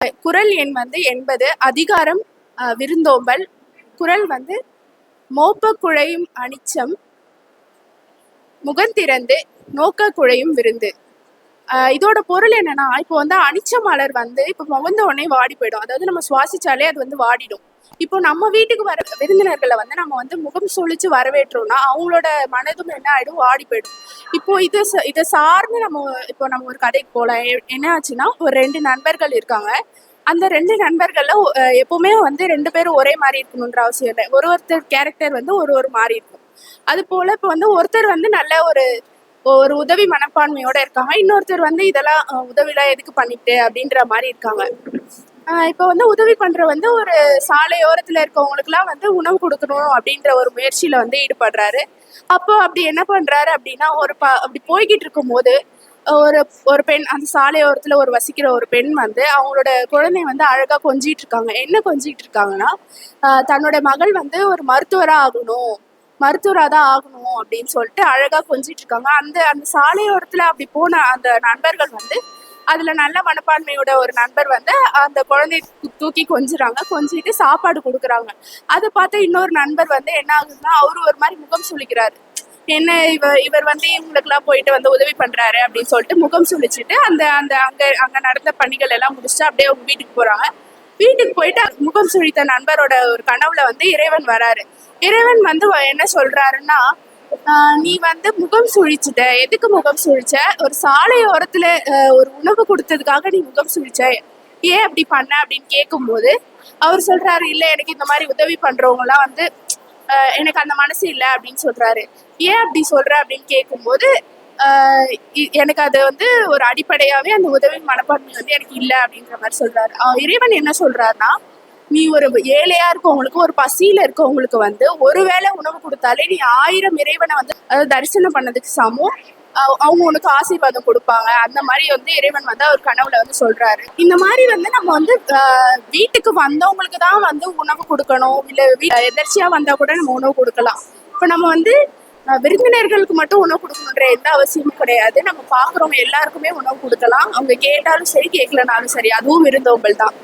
குரல் எண் வந்து எண்பது அதிகாரம் விருந்தோம்பல். குரல் வந்து மோப்ப குழையும் அனிச்சம் முகந்திறந்து நோக்க குழையும் விருந்து. இதோட பொருள் என்னன்னா இப்போ வந்து அனிச்ச மலர் வந்து இப்போ முகந்த உடனே வாடி போயிடும். அதாவது நம்ம சுவாசிச்சாலே அது வந்து வாடிடும். இப்போ நம்ம வீட்டுக்கு வர விருந்தினர்களை வந்து நம்ம வந்து முகம் சுழிச்சு வரவேற்றோம்னா அவங்களோட மனதும் என்ன ஆயிடும்? வாடி போயிடும். இப்போ இது இதை சார்ந்து நம்ம இப்போ நம்ம ஒரு கதைக்கு போகலாம் என்ன ஆச்சுன்னா ஒரு ரெண்டு நண்பர்கள் இருக்காங்க. அந்த ரெண்டு நண்பர்கள்ல எப்பவுமே வந்து ரெண்டு பேரும் ஒரே மாதிரி இருக்கணுன்ற அவசியம் இல்லை. ஒரு ஒருத்தர் கேரக்டர் வந்து ஒரு ஒரு மாதிரி இருக்கும். அது போல இப்போ வந்து ஒருத்தர் வந்து நல்ல ஒரு ஒரு உதவி மனப்பான்மையோட இருக்காங்க. இன்னொருத்தர் வந்து இதெல்லாம் உதவிலாம் எதுக்கு பண்ணிட்டு அப்படின்ற மாதிரி இருக்காங்க. இப்போ வந்து உதவி பண்ற வந்து ஒரு சாலையோரத்துல இருக்கவங்களுக்குலாம் வந்து உணவு கொடுக்கணும் அப்படின்ற ஒரு முயற்சியில வந்து ஈடுபடுறாரு. அப்போ அப்படி என்ன பண்றாரு அப்படின்னா ஒரு ப அப்படி போய்கிட்டு இருக்கும்போது ஒரு ஒரு பெண் அந்த சாலையோரத்துல ஒரு வசிக்கிற ஒரு பெண் வந்து அவங்களோட குழந்தை வந்து அழகா கொஞ்சிட்டு இருக்காங்க. என்ன கொஞ்சிட்டு இருக்காங்கன்னா தன்னோட மகள் வந்து ஒரு மருத்துவராக ஆகணும். மருத்துவராக தான் ஆகணும் அப்படின்னு சொல்லிட்டு அழகாக கொஞ்சிட்டு இருக்காங்க. அந்த அந்த சாலையோரத்தில் அப்படி போன அந்த நண்பர்கள் வந்து அதில் நல்ல மனப்பான்மையோட ஒரு நண்பர் வந்து அந்த குழந்தைய தூக்கி கொஞ்சுறாங்க. கொஞ்சிட்டு சாப்பாடு கொடுக்குறாங்க. அதை பார்த்து இன்னொரு நண்பர் வந்து என்ன ஆகுதுன்னா அவரு ஒரு மாதிரி முகம் சுழிக்கிறாரு என்ன இவர் இவர் வந்து இவங்களுக்குலாம் போயிட்டு வந்து உதவி பண்றாரு அப்படின்னு சொல்லிட்டு முகம் சுளிச்சுட்டு அந்த அந்த அங்க அங்க நடந்த பணிகள் எல்லாம் முடிச்சுட்டு அப்படியே அவங்க வீட்டுக்கு போறாங்க. வீட்டுக்கு போயிட்டு முகம் சுழித்த நண்பரோட ஒரு கனவுல வந்து இறைவன் வராரு. இறைவன் வந்து வ- என்ன சொல்றாருன்னா நீ வந்து முகம் சுழிச்சிட்ட. எதுக்கு முகம் சுழிச்ச? ஒரு சாலை ஓரத்துல ஒரு உணவு கொடுத்ததுக்காக நீ முகம் சுழிச்ச. ஏன் அப்படி பண்ண? அப்படின்னு கேட்கும்போது அவர் சொல்றாரு இல்ல எனக்கு இந்த மாதிரி உதவி பண்றவங்க எல்லாம் வந்து எனக்கு அந்த மனசு இல்லை அப்படின்னு சொல்றாரு. ஏன் அப்படி சொல்ற? அப்படின்னு கேட்கும்போது எனக்கு அது வந்து ஒரு அடிப்படையாவே அந்த உதவி மனப்பான்மை வந்து எனக்கு இல்லை அப்படின்ற மாதிரி சொல்றாரு. இறைவன் என்ன சொல்றாருன்னா நீ ஒரு ஏழையா இருக்கவங்களுக்கு ஒரு பசியில இருக்கவங்களுக்கு வந்து ஒருவேளை உணவு கொடுத்தாலே நீ ஆயிரம் இறைவனை வந்து அதாவது தரிசனம் பண்ணதுக்கு சமம். அவங்க உனக்கு ஆசீர்வாதம் கொடுப்பாங்க. அந்த மாதிரி வந்து இறைவன் வந்து அவர் கனவுல வந்து சொல்றாரு. இந்த மாதிரி வந்து நம்ம வந்து வீட்டுக்கு வந்தவங்களுக்கு தான் வந்து உணவு கொடுக்கணும். இல்ல வீ எதர்ச்சியா வந்தா கூட நம்ம உணவு கொடுக்கலாம். இப்ப நம்ம வந்து விருந்தினர்களுக்கு மட்டும் உணவு கொடுக்கணுன்ற எந்த அவசியமும் கிடையாது. நம்ம பாக்குறவங்க எல்லாருக்குமே உணவு கொடுக்கலாம். அவங்க கேட்டாலும் சரி கேட்கலனாலும் சரி அதுவும் விருந்தோம்பல் தான்.